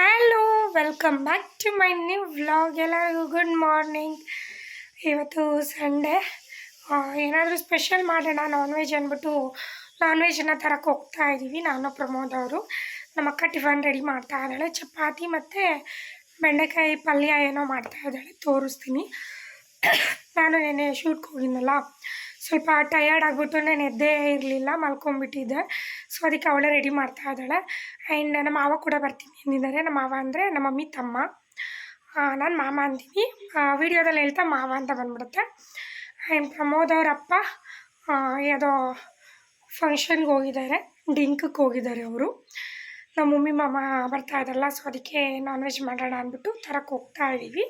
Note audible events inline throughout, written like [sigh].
Hello welcome back to my new vlog ಎಲ್ಲರಿಗೂ good morning ಇವತ್ತು Sunday ಏನಾದರೂ special ಮಾಡೋಣ ನಾನ್ ವೆಜ್ ಅಂದ್ಬಿಟ್ಟು ನಾನ್ ವೆಜ್ನ ತರಕ್ಕೆ ಹೋಗ್ತಾ ಇದ್ದೀವಿ ನಾನು ಪ್ರಮೋದ್ ಅವರು. ನಮ್ಮ ಅಕ್ಕ ಟಿಫನ್ ರೆಡಿ ಮಾಡ್ತಾ ಇದ್ದಾಳೆ. ಚಪಾತಿ ಮತ್ತು ಬೆಂಡೆಕಾಯಿ ಪಲ್ಯ ಏನೋ ಮಾಡ್ತಾ ಇದ್ದಾಳೆ. ತೋರಿಸ್ತೀನಿ. [coughs] ನಾನು ನೆನೆ ಶೂಟ್ಗೆ ಹೋಗಿದ್ನಲ್ಲ. ಸ್ವಲ್ಪ ಟಯರ್ಡ್ ಆಗಿಬಿಟ್ಟು ನಾನು ಎದ್ದೇ ಇರಲಿಲ್ಲ ಮಲ್ಕೊಂಬಿಟ್ಟಿದ್ದೆ ಸೊ ಅದಕ್ಕೆ ಅವಳೇ ರೆಡಿ ಮಾಡ್ತಾ ಇದ್ದಾಳೆ. ಆ್ಯಂಡ್ ನಮ್ಮ ಮಾವ ಕೂಡ ಬರ್ತೀನಿ ಎಂದಿದ್ದಾರೆ ನಮ್ಮ ಮಾವ ಅಂದರೆ ನಮ್ಮ ಮಮ್ಮಿ ತಮ್ಮ. ನಾನು ಮಾಮ ಅಂತೀನಿ ವೀಡಿಯೋದಲ್ಲಿ ಹೇಳ್ತಾ ಮಾವ ಅಂತ ಬಂದ್ಬಿಡುತ್ತೆ. ಆ್ಯಂಡ್ ಪ್ರಮೋದ್ ಅವರಪ್ಪ ಯಾವುದೋ ಫಂಕ್ಷನ್ಗೆ ಹೋಗಿದ್ದಾರೆ. ಡಿಂಕಕ್ಕೆ ಹೋಗಿದ್ದಾರೆ ಅವರು. ನಮ್ಮ ಮಮ್ಮಿ, ಮಾಮ ಬರ್ತಾ ಇದ್ದಾರಲ್ಲ ಸೊ ಅದಕ್ಕೆ ನಾನ್ ವೆಜ್ ಮಾಡೋಣ ಅಂದ್ಬಿಟ್ಟು ತರಕ್ಕೆ ಹೋಗ್ತಾ ಇದ್ದೀವಿ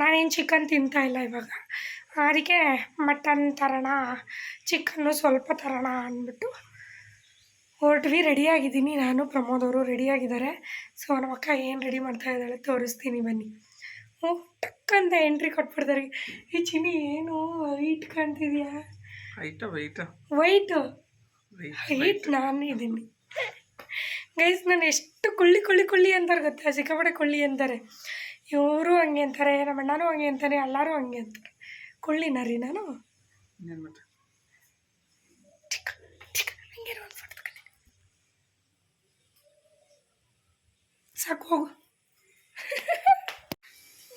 ನಾನೇನು ಚಿಕನ್ ತಿಂತಾ ಇಲ್ಲ ಇವಾಗ. ಅದಕ್ಕೆ ಮಟನ್ ತರೋಣ ಚಿಕನ್ನು ಸ್ವಲ್ಪ ತರೋಣ ಅಂದ್ಬಿಟ್ಟು ಹೊರಟ್ವಿ ರೆಡಿಯಾಗಿದ್ದೀನಿ ನಾನು ಪ್ರಮೋದ್ ಅವರು ರೆಡಿಯಾಗಿದ್ದಾರೆ ಸೊ ನಮ್ಮ ಅಕ್ಕ ಏನು ರೆಡಿ ಮಾಡ್ತಾ ಇದ್ದಾಳೆ ತೋರಿಸ್ತೀನಿ ಬನ್ನಿ. ಹ್ಞೂ ಟಕ್ಕಂತ ಎಂಟ್ರಿ ಕೊಟ್ಬಿಡ್ತಾರೆ. ಈ ಚಿನಿ ಏನು ವೈಟ್ ಕಾಣ್ತಿದ್ಯಾ? ವೈಟ್ ವೈಟ್ ವೈಟು ವೈಟ್ ನಾನು ಇದ್ದೀನಿ. ಗೈಸ್ ನಾನು ಎಷ್ಟು ಕುಳ್ಳಿ ಕುಳ್ಳಿ ಕುಳ್ಳಿ ಅಂತಾರೆ ಗೊತ್ತಾ? ಸಿಕ್ಕಾಪಟ್ಟೆ ಕುಳ್ಳಿ ಅಂತಾರೆ. ಇವರು ಹಂಗೆ ಅಂತಾರೆ ನಮ್ಮ ಅಣ್ಣನೂ ಹಂಗೆ ಅಂತಾನೆ ಎಲ್ಲರೂ ಹಂಗೆ ಅಂತಾರೆ. ಕೊಳ್ಳಿನ ರೀ ನಾನು. ಸಾಕು ಹೋಗು.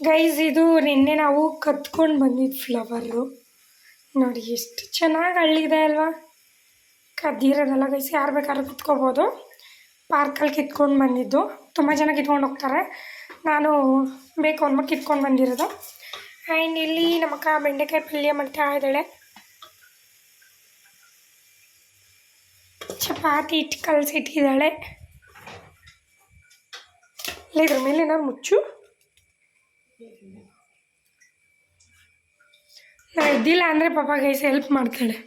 ಗೈಸ್ ಇದು ನಿನ್ನೆ ನಾವು ಕತ್ಕೊಂಡು ಬಂದಿದ್ದು ಫ್ಲವರು ನೋಡಿ ಎಷ್ಟು ಚೆನ್ನಾಗಿ ಅಳ್ಳಿದೆ ಅಲ್ವಾ? ಕದ್ದಿರೋದಲ್ಲ ಗೈಸ್ ಯಾರು ಬೇಕಾದ್ರೂ ಕಿತ್ಕೋಬೋದು. ಪಾರ್ಕಲ್ಲಿ ಕಿತ್ಕೊಂಡು ಬಂದಿದ್ದು. ತುಂಬ ಜನ ಕಿತ್ಕೊಂಡು ಹೋಗ್ತಾರೆ. ನಾನು ಬೇಕು ಅಂದ್ಬಿಟ್ಟು ಕಿತ್ಕೊಂಡು ಬಂದಿರೋದು. ಆ್ಯಂಡ್ ಇಲ್ಲಿ ನಮ್ಮ ಅಕ್ಕ ಬೆಂಡೆಕಾಯಿ ಪಲ್ಯ ಮಾಡ್ತಾ ಇದ್ದಾಳೆ. ಚಪಾತಿ ಇಟ್ಟು ಕಲಸಿಟ್ಟಿದ್ದಾಳೆ. ಇಲ್ಲ, ಇದ್ರ ಮೇಲೆ ನಾನು ಮುಚ್ಚು. ನಾ ಇದ್ದಿಲ್ಲ ಅಂದರೆ ಪಾಪ ಗೈಸ್ ಹೆಲ್ಪ್ ಮಾಡ್ತಾಳೆ.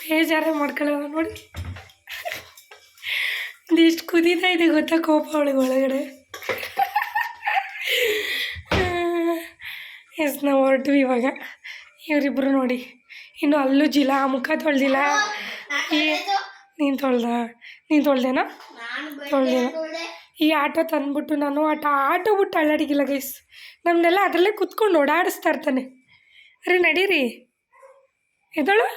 ಬೇಜಾರೇ ಮಾಡ್ಕೊಳ್ಳೋದು ನೋಡಿ. ಒಂದಿಷ್ಟು ಕುದೀತಾ ಇದೆ ಗೊತ್ತಾ ಕೋಪ ಅವಳಿಗೆ ಒಳಗಡೆ. ಎಸ್ ನಾವು ಹೊರಟ್ವಿ ಇವಾಗ. ಇವರಿಬ್ಬರು ನೋಡಿ. ಇನ್ನು ಅಲ್ಲೂ ಜಿಲ್ಲ ಮುಖ ತೊಳ್ದಿಲ್ಲ. ಈ ನೀನು ತೊಳ್ದ? ನೀನು ತೊಳ್ದೇನಾ? ತೊಳ್ದೇನ? ಈ ಆಟೋ ತಂದ್ಬಿಟ್ಟು ನಾನು ಆಟ ಆಟೋ ಬಿಟ್ಟು ಅಳ್ಳಾಡಿಗಿಲ್ಲ ಗೈಸ್ ನಮ್ಮನ್ನೆಲ್ಲ ಅದರಲ್ಲೇ ಕುತ್ಕೊಂಡು ಓಡಾಡಿಸ್ತಾ ಇರ್ತಾನೆ. ಅರೆ ನಡೀರಿ. ಎದಳು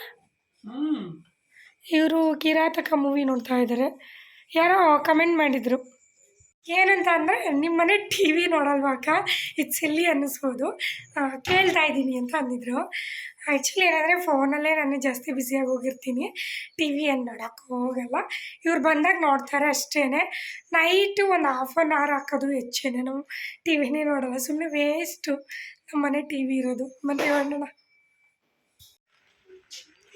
ಇವರು ಕಿರಾತಕ ಮೂವಿ ನೋಡ್ತಾ ಇದ್ದಾರೆ ಯಾರೋ ಕಮೆಂಟ್ ಮಾಡಿದರು. ಏನಂತ ಅಂದರೆ ನಿಮ್ಮ ಮನೆ ಟಿ ವಿ ನೋಡಲ್ವಾ ಅಕ್ಕ? ಇದು ಸಿಲ್ಲಿ ಅನ್ನಿಸ್ಬೋದು. ಕೇಳ್ತಾ ಇದ್ದೀನಿ ಅಂತ ಅಂದಿದ್ರು. ಆ್ಯಕ್ಚುಲಿ ಏನಂದರೆ ಫೋನಲ್ಲೇ ನಾನು ಜಾಸ್ತಿ ಬ್ಯುಸಿಯಾಗಿ ಹೋಗಿರ್ತೀನಿ. ಟಿ ವಿ ಏನು ನೋಡೋಕ್ಕೆ ಹೋಗಲ್ಲ. ಇವ್ರು ಬಂದಾಗ ನೋಡ್ತಾರೆ ಅಷ್ಟೇ ನೈಟು ಒಂದು ಹಾಫ್ ಆನ್ ಅವರ್ ಹಾಕೋದು ಹೆಚ್ಚೇನೆ. ನಾವು ಟಿ ವಿನೇ ನೋಡಲ್ಲ. ಸುಮ್ಮನೆ ವೇಸ್ಟು ನಮ್ಮ ಮನೆ ಟಿ ವಿ ಇರೋದು. ಮತ್ತೆ ಹೇಳೋಣ?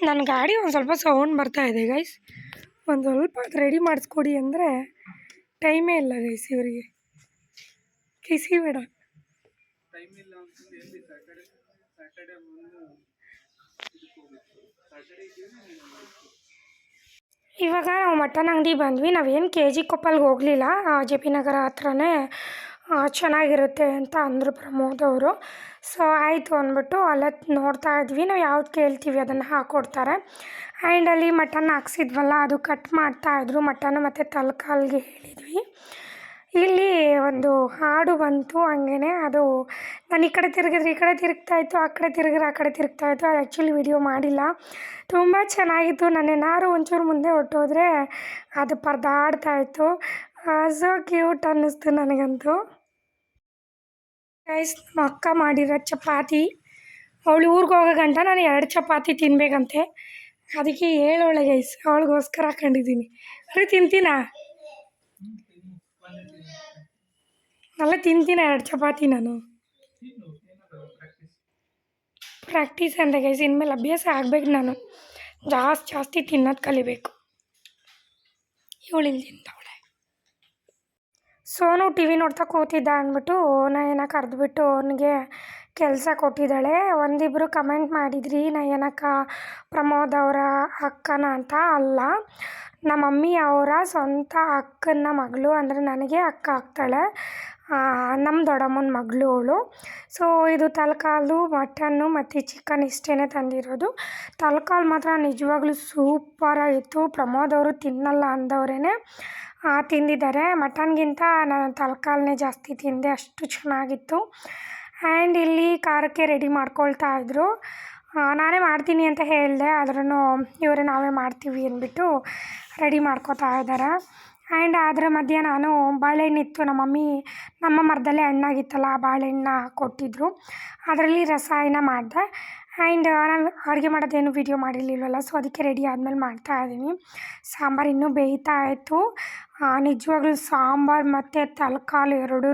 ನನ್ನ ಗಾಡಿ ಒಂದು ಸ್ವಲ್ಪ ಸೌಂಡ್ ಬರ್ತಾ ಇದೆ ಗೈಸ್ ಒಂದು ಸ್ವಲ್ಪ ರೆಡಿ ಮಾಡಿಸ್ಕೊಡಿ ಅಂದರೆ ಟೈಮೇ ಇಲ್ಲ ಗೈಸ್ ಇವರಿಗೆ. ಕಿಸಿ ಬೇಡ. ಟೈಮ್ ಇಲ್ಲ ಅಂತಂದು ಎಲ್ಲಿ ಸ್ಯಾಟರ್ಡೆ ಸ್ಯಾಟರ್ಡೆ ಬಂದು ಇದಕ್ಕೆ ಹೋಗಿತ್ತು ಸ್ಯಾಟರ್ಡೆ ಇದ್ದೀವಿ ಇವಾಗ ನಾವು ಮಟನ್ ಅಂಗಡಿ ಬಂದ್ವಿ ನಾವೇನು ಕೆ ಜಿ ಕೊಪ್ಪಲ್ಗೆ ಹೋಗಲಿಲ್ಲ ಜೆ ಪಿ ನಗರ ಹತ್ರನೇ ಚೆನ್ನಾಗಿರುತ್ತೆ ಅಂತ ಅಂದರು ಪ್ರಮೋದ್ ಅವರು. ಸೊ ಆಯಿತು ಅಂದ್ಬಿಟ್ಟು ಅಲ್ಲೇ ನೋಡ್ತಾ ಇದ್ವಿ ನಾವು ಯಾವ್ದು ಕೇಳ್ತೀವಿ ಅದನ್ನು ಹಾಕ್ಕೊಡ್ತಾರೆ ಆ್ಯಂಡ್ ಅಲ್ಲಿ ಮಟನ್ ಹಾಕ್ಸಿದ್ವಲ್ಲ, ಅದು ಕಟ್ ಮಾಡ್ತಾಯಿದ್ರು ಮಟನ್ ಮತ್ತು ತಲಕಾಲ್ಗೆ ಹೇಳಿದ್ವಿ. ಇಲ್ಲಿ ಒಂದು ಹಾಡು ಬಂತು ಹಂಗೇ ಅದು ನಾನು ಈ ಕಡೆ ತಿರುಗಿದ್ರೆ ಈ ಕಡೆ ತಿರುಗ್ತಾ ಇತ್ತು, ಆ ಕಡೆ ತಿರುಗಿದ್ರೆ ಆ ಕಡೆ ತಿರುಗ್ತಾ ಇತ್ತು. ಅದು ಆ್ಯಕ್ಚುಲಿ ವಿಡಿಯೋ ಮಾಡಿಲ್ಲ. ತುಂಬ ಚೆನ್ನಾಗಿತ್ತು. ನಾನು ಏನಾದ್ರು ಒಂಚೂರು ಮುಂದೆ ಹೊಟ್ಟೋದ್ರೆ ಅದು ಪರ್ದಾಡ್ತಾಯಿತ್ತು ಸೊ ಕ್ಯೂಟ್ ಅನ್ನಿಸ್ತು ನನಗಂತೂ. ಗೈಸ್ ನಮ್ಮ ಅಕ್ಕ ಮಾಡಿರೋ ಚಪಾತಿ. ಅವಳು ಊರಿಗೆ ಹೋಗೋ ಗಂಟ ನಾನು ಎರಡು ಚಪಾತಿ ತಿನ್ನಬೇಕಂತೆ ಅದಕ್ಕೆ ಹೇಳೋಳೆ ಗೈಸ್ ಅವಳಿಗೋಸ್ಕರ ಹಾಕೊಂಡಿದ್ದೀನಿ. ಅರೆ, ತಿಂತೀನಾ? ಅಲ್ಲ, ತಿಂತೀನಿ ಎರಡು ಚಪಾತಿ ನಾನು? ಪ್ರಾಕ್ಟೀಸ್ ಅಂತ ಗೈಸ್ ಇನ್ಮೇಲೆ ಅಭ್ಯಾಸ ಆಗ್ಬೇಕು ನಾನು. ಜಾಸ್ತಿ ಜಾಸ್ತಿ ತಿನ್ನೋದು ಕಲಿಬೇಕು. ಇವಳಿಲ್ಲ ಇಲ್ಲಿ ತಿಂತವಳೆ ಸೋನು ಟಿ ವಿ ನೋಡ್ತಾ ಕೂತಿದ್ದ ಅಂದ್ಬಿಟ್ಟು ನಯನ ಕರೆದ್ಬಿಟ್ಟು ಅವನಿಗೆ ಕೆಲಸ ಕೊಟ್ಟಿದ್ದಾಳೆ. ಒಂದಿಬ್ಬರು ಕಮೆಂಟ್ ಮಾಡಿದ್ರಿ, ನಯನಕ್ಕ, ಪ್ರಮೋದ್ ಅವರ ಅಕ್ಕನ ಅಂತ? ಅಲ್ಲ ನಮ್ಮ ಮಮ್ಮಿ ಅವರ ಸ್ವಂತ ಅಕ್ಕನ ಮಗಳು. ಅಂದರೆ ನನಗೆ ಅಕ್ಕ ಆಗ್ತಾಳೆ. ನಮ್ಮ ದೊಡ್ಡಮ್ಮನ ಮಗಳು ಅವಳು. ಸೊ ಇದು ತಲಕಾಲು ಮಟನ್ನು ಮತ್ತು ಚಿಕನ್ ಇಷ್ಟೇ ತಂದಿರೋದು. ತಲಕಾಲು ಮಾತ್ರ ನಿಜವಾಗ್ಲೂ ಸೂಪರಾಗಿತ್ತು ಪ್ರಮೋದ್ ಅವರು ತಿನ್ನಲ್ಲ ಅಂದವರೇ ತಿಂದಿದ್ದಾರೆ. ಮಟನ್ಗಿಂತ ನಾನು ತಲಕಾಲನ್ನೇ ಜಾಸ್ತಿ ತಿಂದೆ. ಅಷ್ಟು ಚೆನ್ನಾಗಿತ್ತು. ಆ್ಯಂಡ್ ಇಲ್ಲಿ ಖಾರಕ್ಕೆ ರೆಡಿ ಮಾಡ್ಕೊಳ್ತಾ ಇದ್ದರು ನಾನೇ ಮಾಡ್ತೀನಿ ಅಂತ ಹೇಳಿದೆ ಆದ್ರೂ ಇವರೇ ನಾವೇ ಮಾಡ್ತೀವಿ ಅಂದ್ಬಿಟ್ಟು ರೆಡಿ ಮಾಡ್ಕೋತಾ ಇದ್ದಾರೆ ಆ್ಯಂಡ್ ಅದರ ಮಧ್ಯೆ ನಾನು ಬಾಳೆಹಣ್ಣಿತ್ತು ನಮ್ಮ ಮಮ್ಮಿ, ನಮ್ಮ ಮರದಲ್ಲೇ ಹಣ್ಣಾಗಿತ್ತಲ್ಲ, ಆ ಬಾಳೆಹಣ್ಣ ಕೊಟ್ಟಿದ್ದರು ಅದರಲ್ಲಿ ರಸಾಯನ ಮಾಡಿದೆ. ಆ್ಯಂಡ್ ನಾನು ಅಡುಗೆ ಮಾಡೋದೇನು ವೀಡಿಯೋ ಮಾಡಿರಲಿಲ್ವಲ್ಲ ಸೊ ಅದಕ್ಕೆ ರೆಡಿ ಆದಮೇಲೆ ಮಾಡ್ತಾ ಇದ್ದೀನಿ. ಸಾಂಬಾರು ಇನ್ನೂ ಬೇಯ್ತಾ ಇತ್ತು. ನಿಜವಾಗ್ಲೂ ಸಾಂಬಾರು ಮತ್ತು ತಲಕಾಲು ಎರಡೂ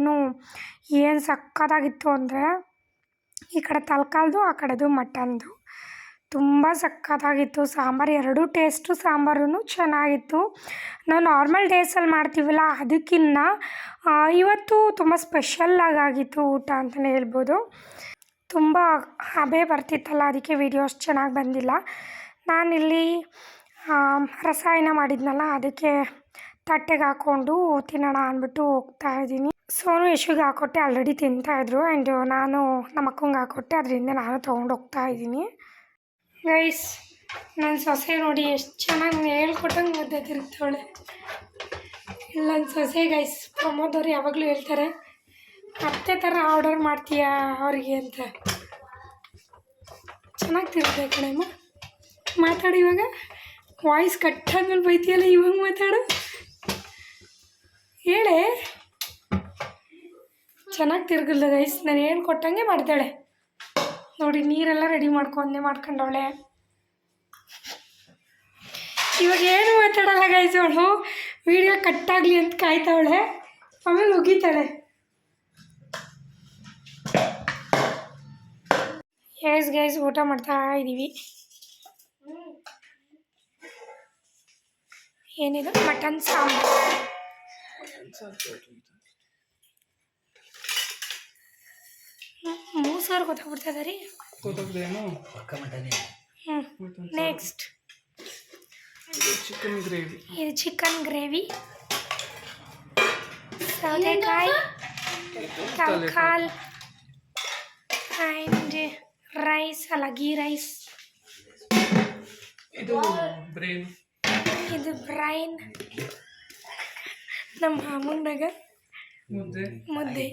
ಏನು ಸಕ್ಕತ್ತಾಗಿತ್ತು ಅಂದರೆ, ಈ ಕಡೆ ತಲಕಾಲ್ದು, ಆ ಕಡೆದು ಮಟನ್ದು. ತುಂಬ ಸಕ್ಕತ್ತಾಗಿತ್ತು. ಸಾಂಬಾರು ಎರಡೂ ಟೇಸ್ಟು ಸಾಂಬಾರು ಚೆನ್ನಾಗಿತ್ತು. ನಾವು ನಾರ್ಮಲ್ ಡೇಸಲ್ಲಿ ಮಾಡ್ತೀವಲ್ಲ, ಅದಕ್ಕಿನ್ನ ಇವತ್ತು ತುಂಬ ಸ್ಪೆಷಲ್ಲಾಗಿ ಆಗಿತ್ತು ಊಟ ಅಂತಲೇ ಹೇಳ್ಬೋದು. ತುಂಬ ಹಬೆ ಬರ್ತಿತ್ತಲ್ಲ, ಅದಕ್ಕೆ ವೀಡಿಯೋಸ್ ಚೆನ್ನಾಗಿ ಬಂದಿಲ್ಲ. ನಾನಿಲ್ಲಿ ರಸಾಯನ ಮಾಡಿದ್ನಲ್ಲ, ಅದಕ್ಕೆ ತಟ್ಟೆಗೆ ಹಾಕ್ಕೊಂಡು ತಿನ್ನೋಣ ಅಂದ್ಬಿಟ್ಟು ಹೋಗ್ತಾ ಇದ್ದೀನಿ. ಸೋನು ಯಶುಗೆ ಹಾಕೊಟ್ಟೆ ಆಲ್ರೆಡಿ ತಿಂತಾಯಿದ್ರು ಆ್ಯಂಡ್ ನಾನು ನಮ್ಮ ಅಕ್ಕಂಗೆ ಹಾಕೊಟ್ಟೆ, ಅದರಿಂದ ನಾನು ತೊಗೊಂಡು ಹೋಗ್ತಾ ಇದ್ದೀನಿ. ಗೈಸ್ ನನ್ನ ಸೊಸೆ ನೋಡಿ, ಎಷ್ಟು ಚೆನ್ನಾಗಿ ಹೇಳ್ಕೊಟ್ಟಂಗೆ ಮುದ್ದೆ ತಿರುಗ್ತವಳೆ ಇಲ್ಲ ನನ್ನ ಸೊಸೆ ಗೈಸ್ ಪ್ರಮೋದವ್ರು ಯಾವಾಗಲೂ ಹೇಳ್ತಾರೆ ಅತ್ತೆ ಥರ ಆರ್ಡರ್ ಮಾಡ್ತೀಯಾ ಅವ್ರಿಗೆ ಅಂತ? ಚೆನ್ನಾಗಿ ತಿರುತ್ತೆ ಕಣಮ್ಮ. ಮಾತಾಡಿ ಇವಾಗ. ವಾಯ್ಸ್ ಕಟ್ ಆದ್ಮೇಲೆ ಬೈತೀಯಲ್ಲ ಇವಾಗ ಮಾತಾಡು. ಹೇಳೆ. ಚೆನ್ನಾಗಿ ತಿರುಗಲ್ಲ ಗೈಸ್ ನಾನು ಏನು ಕೊಟ್ಟಂಗೆ ಮಾಡ್ತಾಳೆ. ನೋಡಿ, ನೀರೆಲ್ಲ ರೆಡಿ ಮಾಡ್ಕೊಂಡೆ ಮಾಡ್ಕೊಂಡವಳೆ ಇವಾಗ ಏನು ಮಾತಾಡಲ್ಲ ಗೈಸ್ ಅವಳು. ವೀಡಿಯೋ ಕಟ್ಟಾಗಲಿ ಅಂತ ಕಾಯ್ತಾವಳೆ ಆಮೇಲೆ ಉಗಿತಾಳೆ ಎಸ್ ಗೈಸ್ ಊಟ ಮಾಡ್ತಾ ಇದ್ದೀವಿ ಏನಿದು? ಮಟನ್ ಸಾಂಬಾರ್. ಮೂರು ಸಾವಿರ ಗೊತ್ತಾಗ್ಬಿಡ್ತದ ರೀ? ನೆಕ್ಸ್ಟ್ ಚಿಕನ್ ಗ್ರೇವಿ ಇದು. ಚಿಕನ್ ಗ್ರೇವಿ ಸೌತೆಕಾಯಿ ತಲ್ಕಾಲ್. ಆ್ಯಂಡ್ ರೈಸ್ ಅಲ್ಲ ಗೀ ರೈಸ್ ಇದು ಬ್ರೈನ್ ಇದು ಬ್ರೈನ್ ನಮ್ಮ ಮಾಮನಾಗ ಮುದ್ದೆ ಮುದ್ದೆ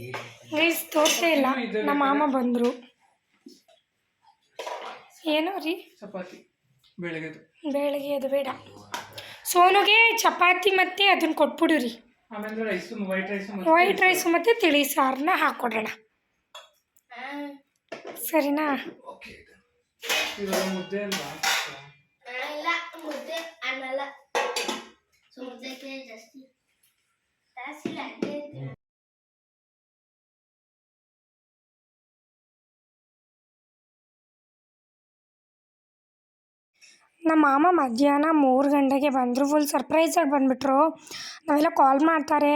ಗೈಸ್ ತೋರಿಸೇ ಇಲ್ಲ ನಮ್ಮ ಮಾಮ ಬಂದರು ಏನು ರೀ ಚಪಾತಿ ಬೆಳಗ್ಗೆದು ಬೆಳಗ್ಗೆ ಅದು ಬೇಡ. ಸೋನುಗೆ ಚಪಾತಿ ಮತ್ತು ಅದನ್ನು ಕೊಟ್ಬಿಡು ರೀ ಆಮೇಲೆ rice white rice white rice ಮತ್ತು ತಿಳಿ ಸಾರನ್ನ ಹಾಕ್ಕೊಡೋಣ ಸರಿನಾ? ನಮ್ಮ ಮಾಮ ಮಧ್ಯಾಹ್ನ ಮೂರು ಗಂಟೆಗೆ ಬಂದರು ಫುಲ್ ಸರ್ಪ್ರೈಸಾಗಿ ಬಂದುಬಿಟ್ರು. ನಾವೆಲ್ಲ ಕಾಲ್ ಮಾಡ್ತಾರೆ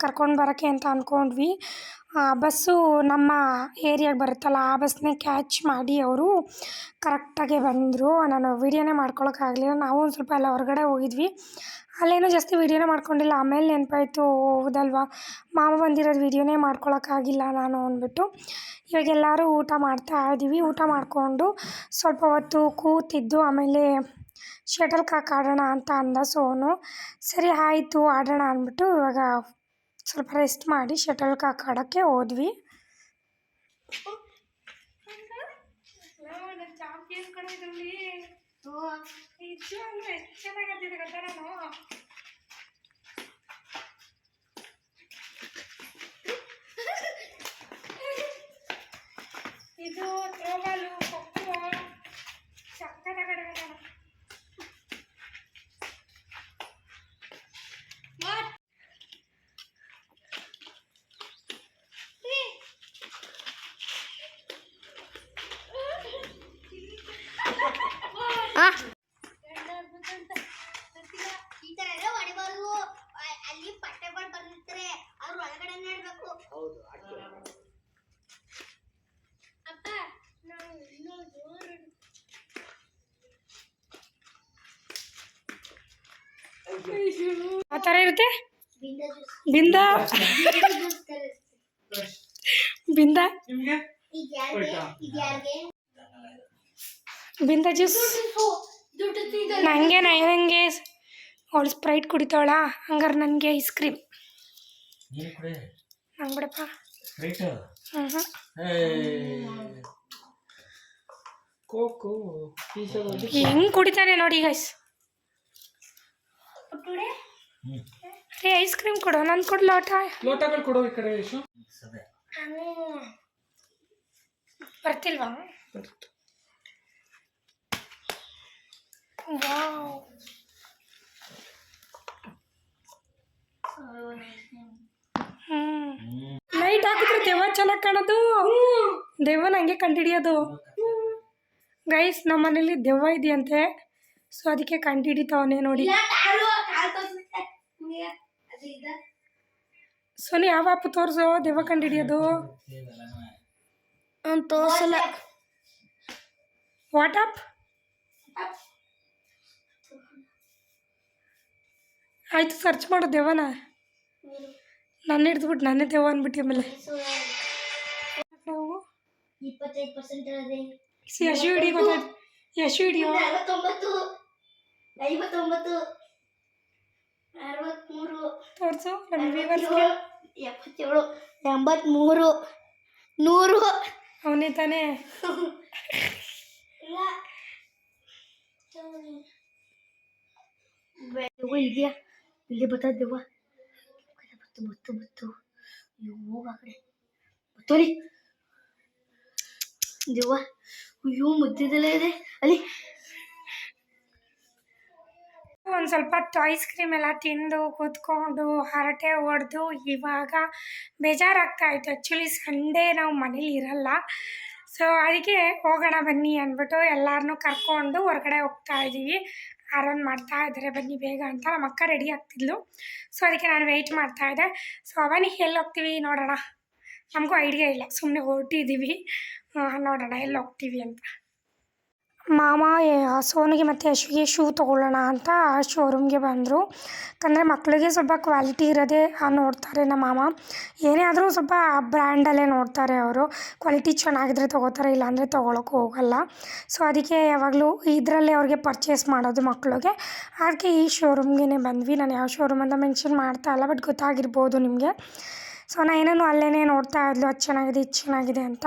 ಕರ್ಕೊಂಡು ಬರೋಕ್ಕೆ ಅಂತ ಅಂದ್ಕೊಂಡ್ವಿ ಬಸ್ಸು ನಮ್ಮ ಏರಿಯಾಗೆ ಬರುತ್ತಲ್ಲ, ಆ ಬಸ್ನೇ ಕ್ಯಾಚ್ ಮಾಡಿ ಅವರು ಕರೆಕ್ಟಾಗೆ ಬಂದರು. ನಾನು ವೀಡಿಯೋನೇ ಮಾಡ್ಕೊಳಕ್ಕಾಗಲಿಲ್ಲ ನಾವು ಒಂದು ಸ್ವಲ್ಪ ಎಲ್ಲ ಹೊರಗಡೆ ಹೋಗಿದ್ವಿ. ಅಲ್ಲೇನೂ ಜಾಸ್ತಿ ವೀಡಿಯೋನೇ ಮಾಡ್ಕೊಂಡಿಲ್ಲ. ಆಮೇಲೆ ನೆನಪಾಯಿತು, ಹೌದಲ್ವಾ? ಮಾಮ ಬಂದಿರೋದು ವೀಡಿಯೋನೇ ಮಾಡ್ಕೊಳ್ಳೋಕ್ಕಾಗಿಲ್ಲ ನಾನು ಅಂದ್ಬಿಟ್ಟು. ಇವಾಗ ಎಲ್ಲರೂ ಊಟ ಮಾಡ್ತಾ ಇದ್ದೀವಿ ಊಟ ಮಾಡಿಕೊಂಡು ಸ್ವಲ್ಪ ಹೊತ್ತು ಕೂತಿದ್ದು, ಆಮೇಲೆ ಶಟಲ್ ಕಾಕ್ ಆಡೋಣ ಅಂತ ಅಂದ ಸೋನು. ಸರಿ, ಆಯಿತು, ಆಡೋಣ ಅಂದ್ಬಿಟ್ಟು ಇವಾಗ ಸ್ವಲ್ಪ ರೆಸ್ಟ್ ಮಾಡಿ ಶಟಲ್ ಕಾಕ್ ಆಡೋಕ್ಕೆ ಹೋದ್ವಿ. ಇದು ತ್ರೋಬಾಲು ಖೋಖೋ ಸಕ್ಕತ್ತಾಗಿ ಈ ತರ ಎಲ್ಲ ಹೊಡಿಬಾರ್ದು ಆ- ಅಲ್ಲಿ ಪಟ್ಟೆಗಳು ಬಂದಿರ್ತಾರೆ ಅವ್ರ ಒಳಗಡೆ ಇಡ್ಬೇಕು ಅಪ್ಪ ನಾವು ಇನ್ನೂ ಜೋರು ಆ ಥರ ಇರುತ್ತೆ? ಬಿಂದ ಜ್ಯೂಸ್ ಬಿಂದ? ಬಿಂದ? ಜ್ಯೂಸ್? ತಿಂದ ನನಗೆ ನನಗೆ ಅವಳು ಸ್ಪ್ರೈಟ್ ಕುಡಿತಾವಳ ಹಂಗಾರೆ ನನಗೆ ಐಸ್ ಕ್ರೀಮ್ ನಂಗೆ ಬಿಡಪ್ಪ. ಹೆಂಗೆ ಕುಡಿತಾನೆ ನೋಡಿ ಗೈಸ್ ಹ್ಞೂ ಐಸ್ ಕ್ರೀಮ್ ಕೊಡು ನಾನು ಕೊಡು ಲೋಟ. ಲೋಟಗಳು ಕೊಡು ಈ ಕಡೆ ಯಶು. ಬರ್ತಿಲ್ವಾ? ಲೈಟ್ ಹಾಕಿದ್ರೆ ದೆವ್ವ ಚೆನ್ನಾಗಿ ಕಾಣೋದು. ದೆವ್ವನ ಹಂಗೆ ಕಂಡಿಡಿಯೋದು. ಗೈಸ್ ನಮ್ಮ ಮನೇಲಿ ದೆವ್ವ ಇದೆಯಂತೆ. ಸೊ ಅದಕ್ಕೆ ಕಂಡಿಡಿತಾವನೇ ನೋಡಿ. ಸೋನಿ ಯಾವ ಆಪ್ ತೋರಿಸು? ದೆವ್ವ ಕಂಡುಹಿಡಿಯೋದು ಅವ್ನು ತೋರಿಸಲ್ಲ. ವಾಟ್ ಆಪ್ ಆಯ್ತು ಸರ್ಚ್ ಮಾಡು ದೆವ್ವನ ನನ್ನ ಹಿಡಿದ್ಬಿಟ್ಟು ನನ್ನೇ ದೆವ್ವ ಅಂದ್ಬಿಟ್ಟು ಆಮೇಲೆ. ನಾವು ಯಶು ಹಿಡಿಯೋ ಯಶು ಹಿಡಿಯೋ. ಐವತ್ತೊಂಬತ್ತು ಅರವತ್ತ್ಮೂರು ತೋರಿಸು ವ್ಯೂವರ್ಸ್ಗೆ ಎಪ್ಪತ್ತೇಳು ಎಂಬತ್ತ್ಮೂರು ನೂರು. ಅವನೇ ತಾನೇ. ಇದೆಯಾ ಇಲ್ಲಿ ಬರ್ತಾ ದೆವ್ವ ಬತ್ತು ಬತ್ತು ಬತ್ತು. ಅಯ್ಯೋ ಆ ಕಡೆ. ಬತ್ತೋಲಿ ದೆವ್ವ ಅಯ್ಯೋ ಮಧ್ಯದಲ್ಲೇ ಇದೆ. ಅಲ್ಲಿ. ಒಂದು ಸ್ವಲ್ಪ ಹೊತ್ತು ಐಸ್ ಕ್ರೀಮ್ ಎಲ್ಲ ತಿಂದು ಕೂತ್ಕೊಂಡು ಹರಟೆ ಹೊಡೆದು ಇವಾಗ ಬೇಜಾರಾಗ್ತಾ ಇತ್ತು. ಆ್ಯಕ್ಚುಲಿ ಸಂಡೇ ನಾವು ಮನೇಲಿ ಇರಲ್ಲ. ಸೊ ಅದಕ್ಕೆ ಹೋಗೋಣ ಬನ್ನಿ ಅಂದ್ಬಿಟ್ಟು ಎಲ್ಲರನ್ನೂ ಕರ್ಕೊಂಡು ಹೊರಗಡೆ ಹೋಗ್ತಾ ಇದ್ದೀವಿ. ಆರನ್ ಮಾಡ್ತಾ ಇದ್ದಾರೆ ಬನ್ನಿ ಬೇಗ ಅಂತ ನಮ್ಮ ಅಕ್ಕ ರೆಡಿ ಆಗ್ತಿದ್ಲು. ಸೊ ಅದಕ್ಕೆ ನಾನು ವೆಯ್ಟ್ ಮಾಡ್ತಾ ಇದ್ದೆ. ಸೊ ಅವನಿಗೆ ಎಲ್ಲಿ ಹೋಗ್ತೀವಿ ನೋಡೋಣ. ನಮಗೂ ಐಡಿಯಾ ಇಲ್ಲ. ಸುಮ್ಮನೆ ಹೊರಟಿದ್ದೀವಿ ನೋಡೋಣ ಎಲ್ಲಿ ಹೋಗ್ತೀವಿ ಅಂತ. ಮಾಮ ಸೋನಿಗೆ ಮತ್ತು ಅಶ್ವಿಗೆ ಶೂ ತೊಗೊಳ್ಳೋಣ ಅಂತ ಶೋರೂಮ್ಗೆ ಬಂದರು. ಯಾಕಂದರೆ ಮಕ್ಕಳಿಗೆ ಸ್ವಲ್ಪ ಕ್ವಾಲಿಟಿ ಇರೋದೇ ಆ, ನೋಡ್ತಾರೆ ನಮ್ಮ ಮಾಮ. ಏನೇ ಆದರೂ ಸ್ವಲ್ಪ ಬ್ರ್ಯಾಂಡಲ್ಲೇ ನೋಡ್ತಾರೆ ಅವರು. ಕ್ವಾಲಿಟಿ ಚೆನ್ನಾಗಿದ್ರೆ ತೊಗೋತಾರೆ ಇಲ್ಲಾಂದರೆ ತೊಗೊಳಕ್ಕೆ ಹೋಗಲ್ಲ. ಸೊ ಅದಕ್ಕೆ ಯಾವಾಗಲೂ ಇದರಲ್ಲೇ ಅವ್ರಿಗೆ ಪರ್ಚೇಸ್ ಮಾಡೋದು ಮಕ್ಕಳಿಗೆ ಅದಕ್ಕೆ ಈ ಶೋರೂಮ್ಗೆ ಬಂದ್ವಿ. ನಾನು ಯಾವ ಶೋರೂಮ್ ಅಂತ ಮೆನ್ಷನ್ ಮಾಡ್ತಾ ಇಲ್ಲ ಬಟ್ ಗೊತ್ತಾಗಿರ್ಬೋದು ನಿಮಗೆ. ಸೊ ಏನೇನು ಅಲ್ಲೇ ನೋಡ್ತಾ ಇದ್ಲು, ಅದು ಚೆನ್ನಾಗಿದೆ, ಇದು ಚೆನ್ನಾಗಿದೆ ಅಂತ.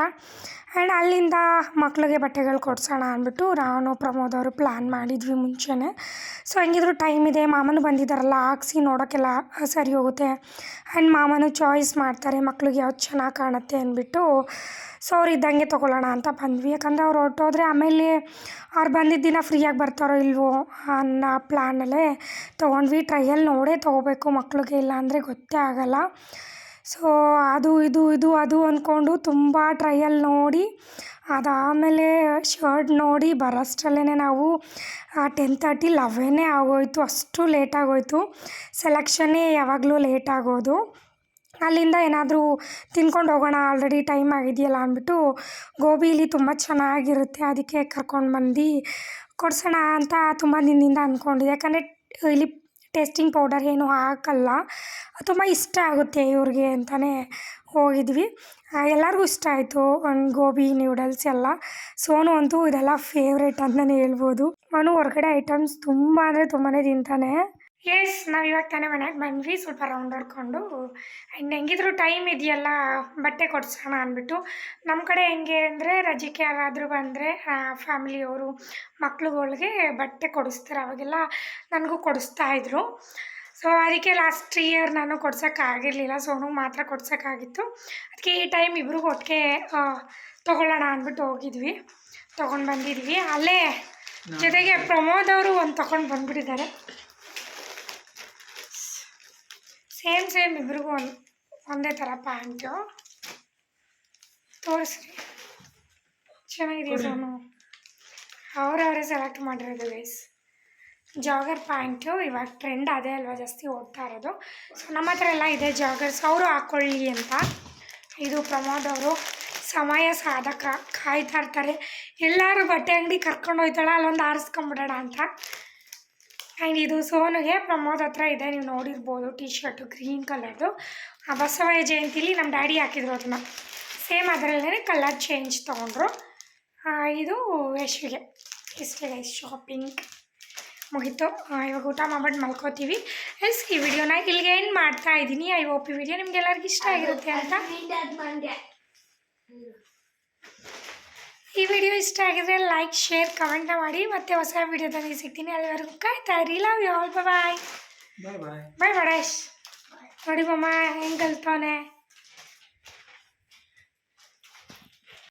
ಆ್ಯಂಡ್ ಅಲ್ಲಿಂದ ಮಕ್ಳಿಗೆ ಬಟ್ಟೆಗಳು ಕೊಡ್ಸೋಣ ಅಂದ್ಬಿಟ್ಟು ನಾನು ಪ್ರಮೋದ್ ಅವರು ಪ್ಲ್ಯಾನ್ ಮಾಡಿದ್ವಿ ಮುಂಚೆನೇ. ಸೊ ಹೆಂಗಿದ್ರು ಟೈಮ್ ಇದೆ, ಮಾಮನು ಬಂದಿದ್ದಾರಲ್ಲ ಹಾಕ್ಸಿ ನೋಡೋಕ್ಕೆಲ್ಲ ಸರಿ ಹೋಗುತ್ತೆ. ಆ್ಯಂಡ್ ಮಾಮನು ಚಾಯ್ಸ್ ಮಾಡ್ತಾರೆ, ಮಕ್ಳಿಗೆ ಯಾವ್ದು ಚೆನ್ನಾಗಿ ಕಾಣುತ್ತೆ ಅಂದ್ಬಿಟ್ಟು. ಸೊ ಅವ್ರು ಇದ್ದಂಗೆ ತೊಗೊಳ್ಳೋಣ ಅಂತ ಬಂದ್ವಿ. ಯಾಕಂದರೆ ಅವ್ರು ಹೊರಟೋದ್ರೆ ಆಮೇಲೆ ಅವ್ರು ಬಂದಿದ್ದ ದಿನ ಫ್ರೀಯಾಗಿ ಬರ್ತಾರೋ ಇಲ್ವೋ ಅನ್ನೋ ಪ್ಲ್ಯಾನಲ್ಲೇ ತೊಗೊಂಡ್ವಿ. ಟ್ರಯಲ್ ನೋಡೇ ತೊಗೋಬೇಕು ಮಕ್ಳಿಗೆ ಇಲ್ಲ ಅಂದರೆ ಗೊತ್ತೇ ಆಗಲ್ಲ. ಸೊ, ಅದು, ಇದು ಇದು, ಅದು ಅಂದ್ಕೊಂಡು ತುಂಬ ಟ್ರಯಲ್ ನೋಡಿ, ಅದಾದಮೇಲೆ ಶರ್ಟ್ ನೋಡಿ ಬರೋಷ್ಟ್ರಲ್ಲೇ ನಾವು ಟೆನ್ ತರ್ಟಿ ಲೆವೆನ್ನೇ ಆಗೋಯ್ತು, ಅಷ್ಟು ಲೇಟ್ ಆಗೋಯ್ತು. ಸೆಲೆಕ್ಷನ್ನೇ ಯಾವಾಗಲೂ ಲೇಟ್ ಆಗೋದು. ಅಲ್ಲಿಂದ ಏನಾದರೂ ತಿನ್ಕೊಂಡು ಹೋಗೋಣ ಆಲ್ರೆಡಿ ಟೈಮ್ ಆಗಿದೆಯಲ್ಲ ಅಂದ್ಬಿಟ್ಟು, ಗೋಬಿಲಿ ತುಂಬ ಚೆನ್ನಾಗಿರುತ್ತೆ, ಅದಕ್ಕೆ ಕರ್ಕೊಂಡು ಬಂದು ಕೊಡ್ಸೋಣ ಅಂತ ತುಂಬ ದಿನದಿಂದ ಅಂದ್ಕೊಂಡಿದ್ದೆ ಯಾಕಂದರೆ, ಇಲ್ಲಿ ಟೇಸ್ಟಿಂಗ್ ಪೌಡರ್ ಏನು ಹಾಕಲ್ಲ. ತುಂಬ ಇಷ್ಟ ಆಗುತ್ತೆ ಇವ್ರಿಗೆ ಅಂತಲೇ ಹೋಗಿದ್ವಿ. ಎಲ್ಲರಿಗೂ ಇಷ್ಟ ಆಯಿತು. ಗೋಬಿ ನ್ಯೂಡಲ್ಸ್ ಎಲ್ಲ. ಸೋನು ಅಂತೂ ಇದೆಲ್ಲ ಫೇವ್ರೇಟ್ ಅಂತಲೇ ಹೇಳ್ಬೋದು. ಅವನು ಹೊರಗಡೆ ಐಟಮ್ಸ್ ತುಂಬ ಅಂದರೆ ತುಂಬಾ ತಿಂತಾನೆ. ಎಸ್ ನಾವು ಇವಾಗ ತಾನೇ ಮನೆಗೆ ಬಂದ್ವಿ. ಸ್ವಲ್ಪ ರೌಂಡ್ ಹೊಡ್ಕೊಂಡು. ಆ್ಯಂಡ್ ಹೆಂಗಿದ್ರು ಟೈಮ್ ಇದೆಯಲ್ಲ, ಬಟ್ಟೆ ಕೊಡ್ಸೋಣ ಅಂದ್ಬಿಟ್ಟು. ನಮ್ಮ ಕಡೆ ಹೆಂಗೆ ಅಂದರೆ ರಜೆಗೆ ಯಾರಾದರೂ ಬಂದರೆ ಫ್ಯಾಮಿಲಿಯವರು ಮಕ್ಳುಗಳಿಗೆ ಬಟ್ಟೆ ಕೊಡಿಸ್ತಾರೆ. ಅವಾಗೆಲ್ಲ ನನಗೂ ಕೊಡಿಸ್ತಾ ಇದ್ದರು ಸೊ ಅದಕ್ಕೆ ಲಾಸ್ಟ್ ಇಯರ್ ನಾನು ಕೊಡ್ಸೋಕ್ಕಾಗಿರಲಿಲ್ಲ ಸೋನು ಮಾತ್ರ ಕೊಡ್ಸೋಕ್ಕಾಗಿತ್ತು. ಅದಕ್ಕೆ ಈ ಟೈಮ್ ಇಬ್ರಿಗೂ ಒಟ್ಟಿಗೆ ತೊಗೊಳ್ಳೋಣ ಅಂದ್ಬಿಟ್ಟು ಹೋಗಿದ್ವಿ. ತೊಗೊಂಡು ಬಂದಿದ್ವಿ. ಅಲ್ಲೇ ಜೊತೆಗೆ ಪ್ರಮೋದ್ ಅವರು ಒಂದು ತೊಗೊಂಡು ಬಂದ್ಬಿಟ್ಟಿದ್ದಾರೆ. ಸೇಮ್ ಸೇಮ್ ಇಬ್ರಿಗೂ ಒಂದು ಒಂದೇ ಥರ ಪ್ಯಾಂಟು. ತೋರಿಸ್ರಿ. ಚೆನ್ನಾಗಿದೆ ಸೋನು. ಅವರವರೇ ಸೆಲೆಕ್ಟ್ ಮಾಡಿರೋದು ಗೈಸ್ ಜಾಗರ್ ಪ್ಯಾಂಟು ಇವಾಗ ಟ್ರೆಂಡ್ ಅದೇ ಅಲ್ವಾ ಜಾಸ್ತಿ ಓಡ್ತಾ ಇರೋದು. ಸೊ ನಮ್ಮ ಹತ್ರ ಎಲ್ಲ ಇದೆ ಜಾಗರ್ಸ್ ಅವರು ಹಾಕ್ಕೊಳ್ಳಿ ಅಂತ. ಇದು ಪ್ರಮೋದ್ ಅವರು. ಸಮಯ ಸಾಧಕ, ಕಾಯ್ತಾ ಇರ್ತಾರೆ. ಎಲ್ಲರೂ ಬಟ್ಟೆ ಅಂಗಡಿ ಕರ್ಕೊಂಡು ಹೋಯ್ತಾಳೆ, ಅಲ್ಲೊಂದು ಆರಿಸ್ಕೊಂಬಿಡೋಣ ಅಂತ. ಆ್ಯಂಡ್ ಇದು ಸೋನುಗೆ, ಪ್ರಮೋದ್ ಹತ್ರ ಇದೆ, ನೀವು ನೋಡಿರ್ಬೋದು ಟಿ ಶರ್ಟು ಗ್ರೀನ್ ಕಲರ್ದು ಆ ಬಸವಯ್ಯ ಜಯಂತಿಲಿ ನಮ್ಮ ಡ್ಯಾಡಿ ಹಾಕಿದ್ರು ಅದನ್ನು. ಸೇಮ್ ಅದರಲ್ಲೇ ಕಲರ್ ಚೇಂಜ್ ತೊಗೊಂಡ್ರು. ಇದು ಯಶ್ವಿಗೆ. ಇಷ್ಟೇ ಶಾಪಿಂಗ್ ಮುಗೀತು. ಇವಾಗ ಊಟ ಮಾಡ್ಬಿಟ್ಟು ಮಲ್ಕೋತೀವಿ. ಎಸ್ ಈ ವಿಡಿಯೋನ ಇಲ್ಲಿಗೆ ಎಂಡ್ ಮಾಡ್ತಾ ಇದ್ದೀನಿ. ಐ ಹೋಪ್ ಈ ವಿಡಿಯೋ ನಿಮ್ಗೆಲ್ಲರಿಗೂ ಇಷ್ಟ ಆಗಿರುತ್ತೆ ಅಂತ. ಈ ವಿಡಿಯೋ ಇಷ್ಟ ಆಗಿದ್ರೆ ಲೈಕ್ ಶೇರ್ ಕಮೆಂಟ್ನ ಮಾಡಿ. ಮತ್ತೆ ಹೊಸ ವಿಡಿಯೋದಲ್ಲಿ ಸಿಗ್ತೀನಿ. ಅಲ್ಲಿವರೆಗೂ ಕಾಯ್ತಾ ಇರಿ love you all bye bye bye bye ನೋಡಿ ಮಮ್ಮ ಹೆಂಗೆ ಕಲ್ತವನೆ?